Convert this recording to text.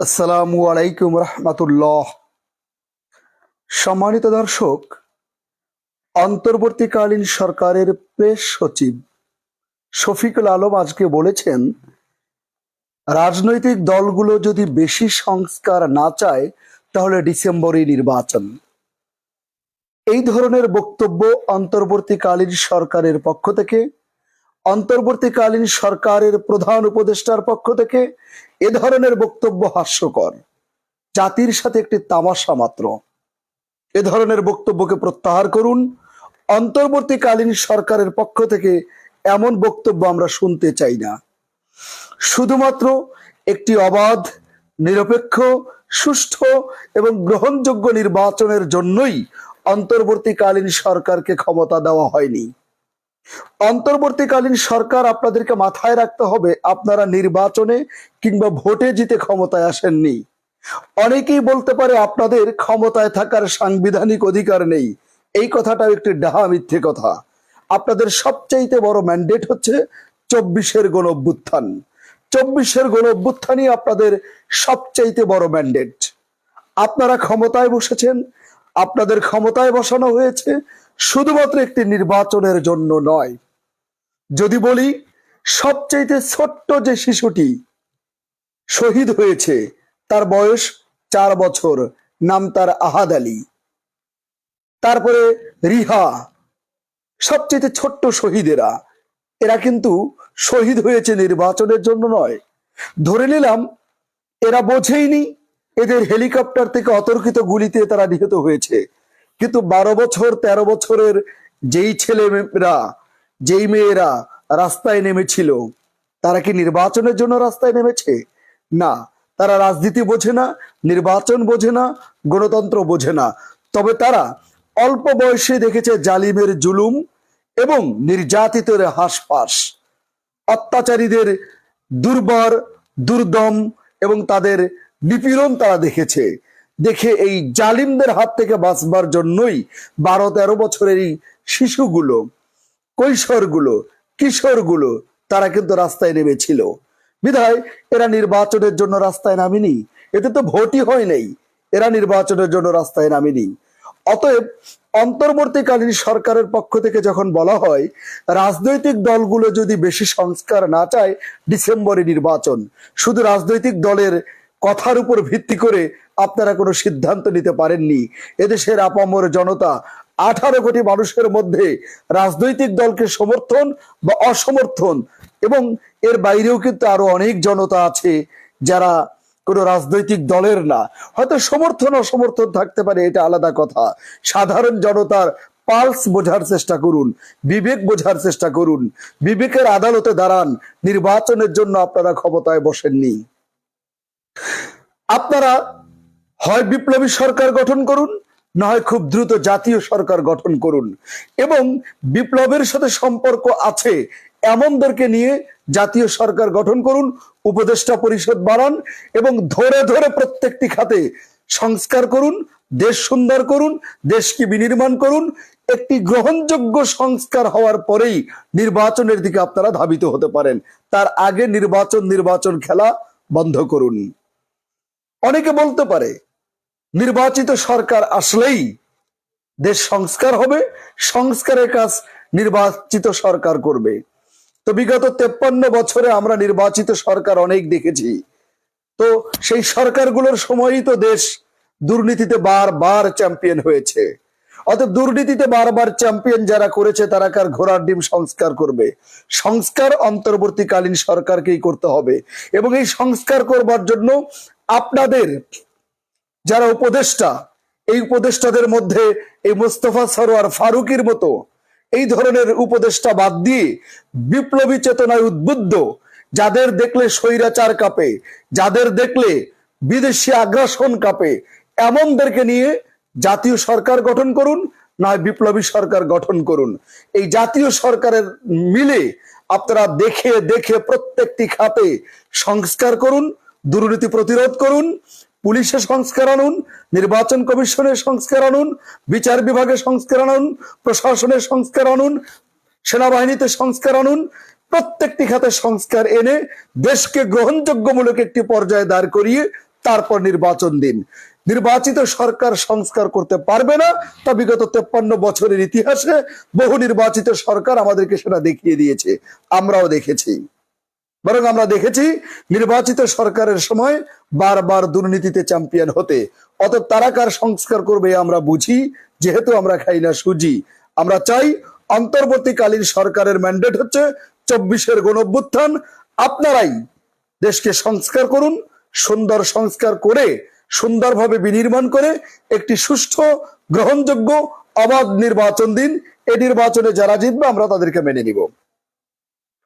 আসসালামু আলাইকুম রহমতুল্লাহ। সম্মানিত দর্শক, অন্তর্বর্তীকালীন সরকারের প্রেস সচিব শফিকুল আলম আজকে বলেছেন, রাজনৈতিক দলগুলো যদি বেশি সংস্কার না চায়, তাহলে ডিসেম্বরে নির্বাচন। এই ধরনের বক্তব্য অন্তর্বর্তীকালীন সরকারের পক্ষ থেকে অন্তর্বর্তীকালীন সরকারের প্রধান উপদেষ্টার পক্ষ থেকে এ ধরনের বক্তব্য হাস্যকর। জাতির সাথে একটি তামাশা মাত্র। এ ধরনের বক্তব্যকে প্রত্যাহার করুন। অন্তর্বর্তীকালীন সরকারের পক্ষ থেকে এমন বক্তব্য আমরা শুনতে চাই না। শুধুমাত্র একটি অবাধ, নিরপেক্ষ, সুষ্ঠু এবং গ্রহণযোগ্য নির্বাচনের জন্যই অন্তর্বর্তীকালীন সরকারকে ক্ষমতা দেওয়া হয়নি। অন্তর্বর্তীকালীন সরকার আপনাদেরকে মাথায় রাখতে হবে, আপনারা নির্বাচনে কিংবা ভোটে জিতে ক্ষমতায় আসেননি। অনেকেই বলতে পারে আপনাদের ক্ষমতায় থাকার সাংবিধানিক অধিকার নেই। এই কথাটাও একটি ডাহা মিথ্যে কথা। আপনাদের সবচাইতে বড় ম্যান্ডেট হচ্ছে চব্বিশের গণ অভ্যুত্থান চব্বিশের গণ অভ্যুত্থানই আপনাদের সবচাইতে বড় ম্যান্ডেট আপনারা ক্ষমতায় বসেছেন, আপনাদের ক্ষমতায় বসানো হয়েছে শুধুমাত্র একটি নির্বাচনের জন্য নয়। যদি বলি, সবচাইতে ছোট্ট যে শিশুটি শহীদ হয়েছে, তার বয়স চার বছর, নাম তার আহাদ আলী। তারপরে রিহা সবচেয়ে ছোট্ট শহীদেরা। এরা কিন্তু শহীদ হয়েছে নির্বাচনের জন্য নয়। ধরে নিলাম, এরা বোঝেইনি, এদের হেলিকপ্টার থেকে অতর্কিত গুলিতে তারা নিহত হয়েছে। কিন্তু বারো বছর ১৩ বছরের যেই ছেলেরা যেই মেয়েরা রাস্তায় নেমেছিল, তারা কি নির্বাচনের জন্য রাস্তায় নেমেছে? না, তারা রাজনীতি বোঝে না, নির্বাচন বোঝে না, গণতন্ত্র বোঝে না। তবে তারা অল্প বয়সে দেখেছে জালিমের জুলুম এবং নির্যাতিতের হাসপাস অত্যাচারীদের দুর্বর, দুর্দম এবং তাদের নিপীড়ন তারা দেখেছে। দেখে এই জালিমদের হাত থেকে বাঁচবার জন্যই বারো তেরো বছরের এই শিশুগুলো, কৈশোরগুলো, কিশোরগুলো, তারা কিন্তু রাস্তায় নেমেছিল। বিধায় এরা নির্বাচনের জন্য রাস্তায় নামেনি। এতে তো ভোটই হয় নাই। এরা নির্বাচনের জন্য রাস্তায় নামেনি। অতএব অন্তর্বর্তীকালীন সরকারের পক্ষ থেকে যখন বলা হয়, রাজনৈতিক দলগুলো যদি বেশি সংস্কার না চায়, ডিসেম্বরে নির্বাচন। শুধু রাজনৈতিক দলের কথার উপর ভিত্তি করে আপনারা কোনো সিদ্ধান্ত নিতে পারেননি। এদেশের আপামর জনতা আঠারো কোটি মানুষের মধ্যে রাজনৈতিক দলকে সমর্থন বা অসমর্থন এবং এর বাইরেও কিন্তু আরও অনেক জনতা আছে যারা কোনো রাজনৈতিক দলের না। হয়তো সমর্থন, অসমর্থন থাকতে পারে, এটা আলাদা কথা। সাধারণ জনতার পালস বোঝার চেষ্টা করুন, বিবেক বোঝার চেষ্টা করুন, বিবেকের আদালতে দাঁড়ান, নির্বাচনের জন্য আপনারা ক্ষমতায় বসেননি। আপনারা হয় বিপ্লবী সরকার গঠন করুন, না হয় খুব দ্রুত জাতীয় সরকার গঠন করুন। এবং বিপ্লবের সাথে সম্পর্ক আছে এমনদেরকে নিয়ে জাতীয় সরকার গঠন করুন, উপদেষ্টা পরিষদ বাড়ান এবং ধরে ধরে প্রত্যেকটি খাতে সংস্কার করুন, দেশ সুন্দর করুন, দেশকে বিনির্মাণ করুন। একটি গ্রহণযোগ্য সংস্কার হওয়ার পরেই নির্বাচনের দিকে আপনারা ধাবিত হতে পারেন। তার আগে নির্বাচন নির্বাচন খেলা বন্ধ করুন। অনেকে বলতে পারে নির্বাচিত সরকার আসলেই দেশ সংস্কার হবে, সংস্কারের কাজ নির্বাচিত সরকার করবে। তো বিগত তেপ্পান্ন বছরে আমরা নির্বাচিত সরকার অনেক দেখেছি। তো সেই সরকারগুলোর সময়ই তো দেশ দুর্নীতিতে বারবার চ্যাম্পিয়ন হয়েছে। অতএব দুর্নীতিতে বারবার চ্যাম্পিয়ন যারা করেছে, তারা কার ঘোড়ার ডিম সংস্কার করবে? সংস্কার অন্তর্বর্তীকালীন সরকারকেই করতে হবে। এবং এই সংস্কার করবার জন্য আপনাদের যারা উপদেষ্টা, এই উপদেষ্টাদের মধ্যে এই মুস্তফা সরোয়ার ফারুকির মতো এই ধরনের উপদেষ্টা বাদ দিয়ে বিপ্লবী চেতনায় উদ্বুদ্ধ, যাদের দেখলে স্বৈরাচার কাঁপে, যাদের দেখলে বিদেশি আগ্রাসন কাঁপে, এমনদেরকে নিয়ে জাতীয় সরকার গঠন করুন, নয় বিপ্লবী সরকার গঠন করুন। এই জাতীয় সরকারের মিলে আপনারা দেখে দেখে প্রত্যেকটি খাতে সংস্কার করুন, দুর্নীতি প্রতিরোধ করুন পুলিশের সংস্কার আনুন, নির্বাচন কমিশনের সংস্কার আনুন, বিচার বিভাগের সংস্কার আনুন, প্রশাসনের সংস্কার আনুন, সেনাবাহিনীতে সংস্কার আনুন, প্রত্যেকটি খাতে সংস্কার এনে দেশকে গ্রহণযোগ্যমূলক একটি পর্যায়ে দাঁড় করিয়ে তারপর নির্বাচন দিন। নির্বাচিত সরকার সংস্কার করতে পারবে না, তা বিগত তেপ্পান্ন বছরের ইতিহাসে বহু নির্বাচিত সরকার আমাদেরকে সেটা দেখিয়ে দিয়েছে। আমরাও দেখেছি। বরং আমরা দেখেছি নির্বাচিত সরকারের সময় বারবার দুর্নীতিতে চ্যাম্পিয়ন হতে। অত তারা কার সংস্কার করবে আমরা বুঝি, যেহেতু আমরা খাই না সুজি। আমরা চাই অন্তর্বর্তীকালীন সরকারের ম্যান্ডেট হচ্ছে চব্বিশের গণ অভ্যুত্থান আপনারাই দেশকে সংস্কার করুন, সুন্দর সংস্কার করে, সুন্দরভাবে বিনির্মাণ করে একটি সুষ্ঠু, গ্রহণযোগ্য, অবাধ নির্বাচন দিন। এ নির্বাচনে যারা জিতবে আমরা তাদেরকে মেনে নিব।